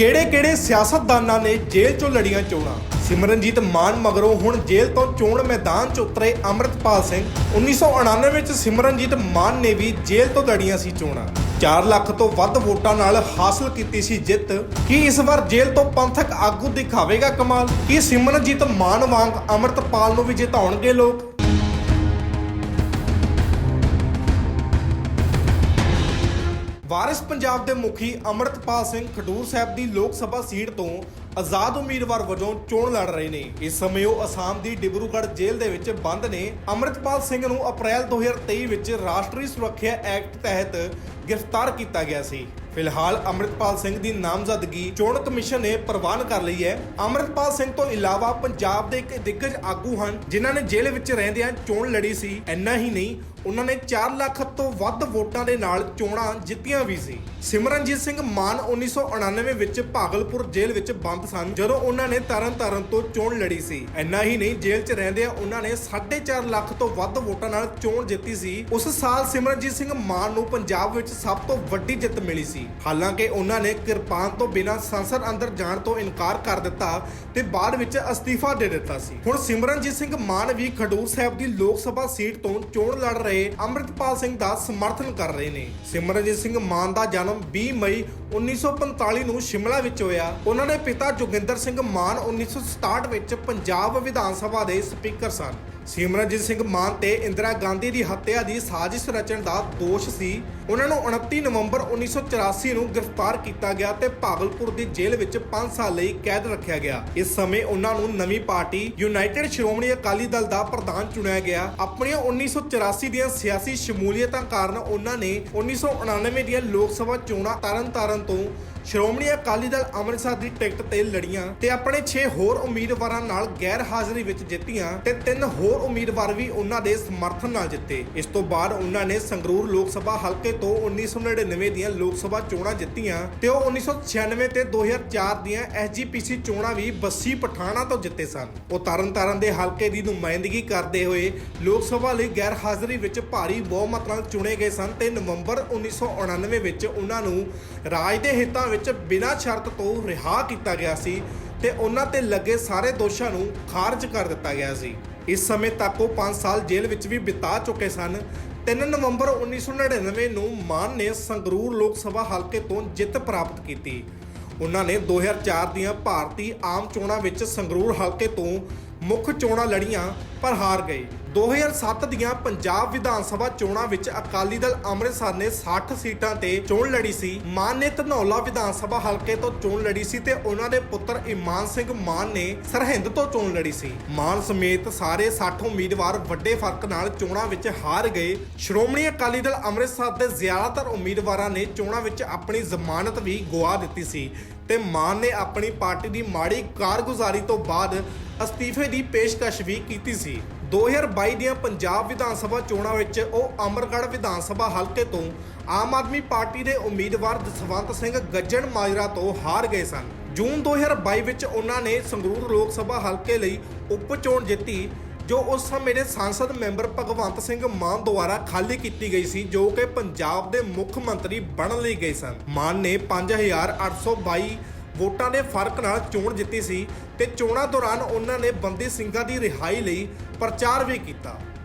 ਕਿਹੜੇ-ਕਿਹੜੇ ਸਿਆਸਤਦਾਨਾਂ ਨੇ ਜੇਲ੍ਹ ਚੋਂ ਲੜੀਆਂ ਚੋਣਾਂ? ਸਿਮਰਨਜੀਤ ਮਾਨ ਮਗਰੋਂ ਹੁਣ ਜੇਲ੍ਹ ਤੋਂ ਚੋਣ ਮੈਦਾਨ 'ਚ ਉਤਰੇ ਅਮਰਿਤਪਾਲ ਸਿੰਘ। 1999 ਵਿੱਚ ਸਿਮਰਨਜੀਤ ਮਾਨ ਨੇ ਵੀ ਜੇਲ੍ਹ ਤੋਂ ਲੜੀਆਂ ਸੀ ਚੋਣਾਂ। 4 ਲੱਖ ਤੋਂ ਵੱਧ ਵੋਟਾਂ ਨਾਲ ਹਾਸਲ ਕੀਤੀ ਸੀ ਜਿੱਤ। ਕੀ ਇਸ ਵਾਰ ਜੇਲ੍ਹ ਤੋਂ ਪੰਥਕ ਆਗੂ ਦਿਖਾਵੇਗਾ ਕਮਾਲ? ਕੀ ਸਿਮਰਨਜੀਤ ਮਾਨ ਵਾਂਗ ਅਮਰਿਤਪਾਲ ਨੂੰ ਵੀ ਜਿਤਾਉਣਗੇ ਲੋਕ? ਵਾਰਿਸ ਪੰਜਾਬ ਦੇ ਮੁਖੀ ਅਮਰਤਪਾਲ ਸਿੰਘ ਖਡੂਰ ਸਾਹਿਬ ਦੀ ਲੋਕ ਸਭਾ ਸੀਟ ਤੋਂ ਆਜ਼ਾਦ ਉਮੀਦਵਾਰ ਵਜੋਂ ਚੋਣ ਲੜ ਰਹੇ ਨੇ। ਇਸ ਸਮੇਂ ਉਹ ਅਸਾਮ ਦੀ ਡਿਬਰੂਗੜ੍ਹ ਜੇਲ੍ਹ ਦੇ ਵਿੱਚ ਬੰਦ ਨੇ। ਅਮਰਤਪਾਲ ਸਿੰਘ ਨੂੰ ਅਪ੍ਰੈਲ 2023 ਵਿੱਚ ਰਾਸ਼ਟਰੀ ਸੁਰੱਖਿਆ ਐਕਟ ਤਹਿਤ ਗ੍ਰਿਫਤਾਰ ਕੀਤਾ ਗਿਆ ਸੀ। ਫਿਲਹਾਲ ਅਮਰਿਤਪਾਲ ਸਿੰਘ ਦੀ ਨਾਮਜ਼ਦਗੀ ਚੋਣ ਕਮਿਸ਼ਨ ਨੇ ਪ੍ਰਵਾਨ ਕਰ ਲਈ ਹੈ। ਅਮਰਿਤਪਾਲ ਸਿੰਘ ਤੋਂ ਇਲਾਵਾ ਪੰਜਾਬ ਦੇ ਇੱਕ ਦਿੱਗਜ ਆਗੂ ਹਨ, ਜਿਨ੍ਹਾਂ ਨੇ ਜੇਲ੍ਹ ਵਿੱਚ ਰਹਿੰਦਿਆਂ ਚੋਣ ਲੜੀ ਸੀ। ਇੰਨਾ ਹੀ ਨਹੀਂ, ਉਹਨਾਂ ਨੇ 4 ਲੱਖ ਤੋਂ ਵੱਧ ਵੋਟਾਂ ਦੇ ਨਾਲ ਚੋਣਾਂ ਜਿੱਤੀਆਂ ਵੀ ਸੀ। ਸਿਮਰਨਜੀਤ ਸਿੰਘ ਮਾਨ 1999 ਵਿੱਚ ਭਾਗਲਪੁਰ ਜੇਲ੍ਹ ਵਿੱਚ ਬੰਦ ਸਨ, ਜਦੋਂ ਉਹਨਾਂ ਨੇ ਤਰਨਤਾਰਨ ਤੋਂ ਚੋਣ ਲੜੀ ਸੀ। ਇੰਨਾ ਹੀ ਨਹੀਂ, ਜੇਲ੍ਹ 'ਚ ਰਹਿੰਦਿਆਂ ਉਹਨਾਂ ਨੇ 4.5 ਲੱਖ ਤੋਂ ਵੱਧ ਵੋਟਾਂ ਨਾਲ ਚੋਣ ਜਿੱਤੀ ਸੀ। ਉਸ ਸਾਲ ਸਿਮਰਨਜੀਤ ਸਿੰਘ ਮਾਨ ਨੂੰ ਪੰਜਾਬ ਵਿੱਚ ਸਭ ਤੋਂ ਵੱਡੀ ਜਿੱਤ ਮਿਲੀ ਸੀ। ਹਾਲਾਂਕਿ ਉਹਨਾਂ ਨੇ ਕਿਰਪਾਨ ਤੋਂ ਬਿਨਾਂ ਸੰਸਦ ਅੰਦਰ ਜਾਣ ਤੋਂ ਇਨਕਾਰ ਕਰ ਦਿੱਤਾ ਤੇ ਬਾਅਦ ਵਿੱਚ ਅਸਤੀਫਾ ਦੇ ਦਿੱਤਾ ਸੀ। ਹੁਣ ਸਿਮਰਨਜੀਤ ਸਿੰਘ ਮਾਨ ਵੀ ਖਡੂਰ ਸਾਹਿਬ ਦੀ ਲੋਕ ਸਭਾ ਸੀਟ ਤੋਂ ਚੋਣ ਲੜ ਰਹੇ ਅੰਮ੍ਰਿਤਪਾਲ ਸਿੰਘ ਦਾ ਸਮਰਥਨ ਕਰ ਰਹੇ ਨੇ। ਸਿਮਰਨਜੀਤ ਸਿੰਘ ਮਾਨ ਦਾ ਜਨਮ 20 ਮਈ 1945 ਨੂੰ ਸ਼ਿਮਲਾ ਵਿੱਚ ਹੋਇਆ। ਉਹਨਾਂ ਦੇ ਪਿਤਾ ਜੋਗਿੰਦਰ ਸਿੰਘ ਮਾਨ 1967 ਵਿੱਚ ਪੰਜਾਬ ਵਿਧਾਨ ਸਭਾ ਦੇ ਸਪੀਕਰ ਸਨ। ਸਿਮਰਨਜੀਤ ਸਿੰਘ ਮਾਨ ਤੇ ਇੰਦਰਾ ਗਾਂਧੀ ਦੀ ਹੱਤਿਆ ਦੀ ਸਾਜ਼ਿਸ਼ ਰਚਣ ਦਾ ਦੋਸ਼ ਸੀ। ਉਹਨਾਂ ਨੂੰ 29 ਨਵੰਬਰ 1984 ਨੂੰ ਗ੍ਰਿਫਤਾਰ ਕੀਤਾ ਗਿਆ ਤੇ ਭਾਗਲਪੁਰ ਦੀ ਜੇਲ੍ਹ ਵਿੱਚ 5 ਸਾਲ ਲਈ ਕੈਦ ਰੱਖਿਆ ਗਿਆ। ਇਸ ਸਮੇਂ ਉਹਨਾਂ ਨੂੰ ਨਵੀਂ ਪਾਰਟੀ ਯੂਨਾਈਟਿਡ ਸ਼੍ਰੋਮਣੀ ਅਕਾਲੀ ਦਲ ਦਾ ਪ੍ਰਧਾਨ ਚੁਣਿਆ ਗਿਆ। ਆਪਣੀਆਂ 1984 ਦੀਆਂ ਸਿਆਸੀ ਸ਼ਮੂਲੀਅਤਾਂ ਕਾਰਨ ਉਹਨਾਂ ਨੇ 1999 ਦੀਆਂ ਲੋਕ ਸਭਾ ਚੋਣਾਂ ਤਰਨਤਾਰਨ ਤੋਂ ਸ਼੍ਰੋਮਣੀ ਅਕਾਲੀ ਦਲ ਅੰਮ੍ਰਿਤਸਰ ਦੀ ਟਿਕਟ ਤੇ ਲੜੀਆਂ ਤੇ ਆਪਣੇ 6 ਹੋਰ ਉਮੀਦਵਾਰਾਂ ਨਾਲ ਗੈਰ ਹਾਜ਼ਰੀ ਵਿੱਚ ਜਿੱਤੀਆਂ ਤੇ ਤਿੰਨ ਹੋਰ ਉਮੀਦਵਾਰ ਵੀ ਉਹਨਾਂ ਦੇ ਸਮਰਥਨ ਨਾਲ ਜਿੱਤੇ। ਇਸ ਤੋਂ ਬਾਅਦ ਉਹਨਾਂ ਨੇ ਸੰਗਰੂਰ ਲੋਕ ਸਭਾ ਹਲਕੇ ਤੋਂ 1999 ਦੀਆਂ ਲੋਕ ਸਭਾ ਚੋਣਾਂ ਜਿੱਤੀਆਂ ਤੇ ਉਹ 1996 ਤੇ 2004 ਦੀਆਂ ਐਸਜੀਪੀਸੀ ਚੋਣਾਂ ਵੀ ਬੱਸੀ ਪਠਾਣਾ ਤੋਂ ਜਿੱਤੇ ਸਨ। ਉਹ ਤਰਨਤਾਰਨ ਦੇ ਹਲਕੇ ਦੀ ਨੁਮਾਇੰਦਗੀ ਕਰਦੇ ਹੋਏ ਲੋਕ ਸਭਾ ਲਈ ਗੈਰ ਹਾਜ਼ਰੀ ਵਿੱਚ ਭਾਰੀ ਬਹੁਮਤ ਨਾਲ ਚੁਣੇ ਗਏ ਸਨ ਤੇ ਨਵੰਬਰ 1999 ਵਿੱਚ ਉਹਨਾਂ ਨੂੰ ਰਾਜ ਦੇ ਹਿੱਤਾਂ ਵਿੱਚ ਬਿਨਾਂ ਸ਼ਰਤ ਤੋਂ ਰਿਹਾ ਕੀਤਾ ਗਿਆ ਸੀ ਤੇ ਉਹਨਾਂ ਤੇ ਲੱਗੇ ਸਾਰੇ ਦੋਸ਼ਾਂ ਨੂੰ ਖਾਰਜ ਕਰ ਦਿੱਤਾ ਗਿਆ ਸੀ। ਇਸ ਸਮੇਂ ਤੱਕ ਉਹ 5 ਸਾਲ ਜੇਲ੍ਹ ਵਿੱਚ ਵੀ ਬਿਤਾ ਚੁੱਕੇ ਸਨ। 3 ਨਵੰਬਰ 1999 ਨੂੰ ਮਾਨ ਨੇ ਸੰਗਰੂਰ ਲੋਕ ਸਭਾ ਹਲਕੇ ਤੋਂ ਜਿੱਤ ਪ੍ਰਾਪਤ ਕੀਤੀ। ਉਹਨਾਂ ਨੇ 2004 ਦੀਆਂ ਭਾਰਤੀ ਆਮ ਚੋਣਾਂ ਵਿੱਚ ਸੰਗਰੂਰ ਹਲਕੇ ਤੋਂ ਮੁੱਖ ਚੋਣਾਂ ਲੜੀਆਂ ਪਰ ਹਾਰ ਗਏ। 2007 ਦੀਆਂ ਪੰਜਾਬ ਵਿਧਾਨ ਸਭਾ ਚੋਣਾਂ ਵਿੱਚ ਅਕਾਲੀ ਦਲ ਅੰਮ੍ਰਿਤਸਰ ਨੇ 60 ਸੀਟਾਂ ਤੇ ਚੋਣ ਲੜੀ ਸੀ। ਮਾਨ ਨੇ ਧਨੌਲਾ ਵਿਧਾਨ ਸਭਾ ਹਲਕੇ ਤੋਂ ਚੋਣ ਲੜੀ ਸੀ ਤੇ ਉਹਨਾਂ ਦੇ ਪੁੱਤਰ ਇਮਾਨ ਸਿੰਘ ਮਾਨ ਨੇ ਸਰਹਿੰਦ ਤੋਂ ਚੋਣ ਲੜੀ ਸੀ। ਮਾਨ ਸਮੇਤ ਸਾਰੇ 60 ਉਮੀਦਵਾਰ ਵੱਡੇ ਫ਼ਰਕ ਨਾਲ ਚੋਣਾਂ ਵਿੱਚ ਹਾਰ ਗਏ। ਸ਼੍ਰੋਮਣੀ ਅਕਾਲੀ ਦਲ ਅੰਮ੍ਰਿਤਸਰ ਦੇ ਜ਼ਿਆਦਾਤਰ ਉਮੀਦਵਾਰਾਂ ਨੇ ਚੋਣਾਂ ਵਿੱਚ ਆਪਣੀ ਜ਼ਮਾਨਤ ਵੀ ਗਵਾ ਦਿੱਤੀ ਸੀ ਤੇ ਮਾਨ ਨੇ ਆਪਣੀ ਪਾਰਟੀ ਦੀ ਮਾੜੀ ਕਾਰਗੁਜ਼ਾਰੀ ਤੋਂ ਬਾਅਦ ਅਸਤੀਫੇ ਦੀ ਪੇਸ਼ਕਸ਼ ਵੀ ਕੀਤੀ ਸੀ। 2022 ਦੀਆਂ ਪੰਜਾਬ ਵਿਧਾਨ ਸਭਾ ਚੋਣਾਂ ਵਿੱਚ ਉਹ ਅਮਰਗੜ੍ਹ ਵਿਧਾਨ ਸਭਾ ਹਲਕੇ ਤੋਂ ਆਮ ਆਦਮੀ ਪਾਰਟੀ ਦੇ ਉਮੀਦਵਾਰ ਜਸਵੰਤ ਸਿੰਘ ਗੱਜਣ ਮਾਜਰਾ ਤੋਂ ਹਾਰ ਗਏ ਸਨ। ਜੂਨ 2022 ਵਿੱਚ ਉਹਨਾਂ ਨੇ ਸੰਗਰੂਰ ਲੋਕ ਸਭਾ ਹਲਕੇ ਲਈ ਉਪ ਚੋਣ ਜਿੱਤੀ, ਜੋ ਉਸ ਸਮੇਂ ਦੇ ਸੰਸਦ ਮੈਂਬਰ ਭਗਵੰਤ ਸਿੰਘ ਮਾਨ ਦੁਆਰਾ ਖਾਲੀ ਕੀਤੀ ਗਈ ਸੀ, ਜੋ ਕਿ ਪੰਜਾਬ ਦੇ ਮੁੱਖ ਮੰਤਰੀ ਬਣਨ ਲਈ ਗਏ ਸਨ। ਮਾਨ ਨੇ 5822 ਵੋਟਾਂ ਦੇ ਫ਼ਰਕ ਨਾਲ ਚੋਣ ਜਿੱਤੀ ਸੀ ਤੇ ਚੋਣਾਂ ਦੌਰਾਨ ਉਹਨਾਂ ਨੇ ਬੰਦੀ ਸਿੰਘਾਂ ਦੀ ਰਿਹਾਈ ਲਈ ਪ੍ਰਚਾਰ ਵੀ ਕੀਤਾ।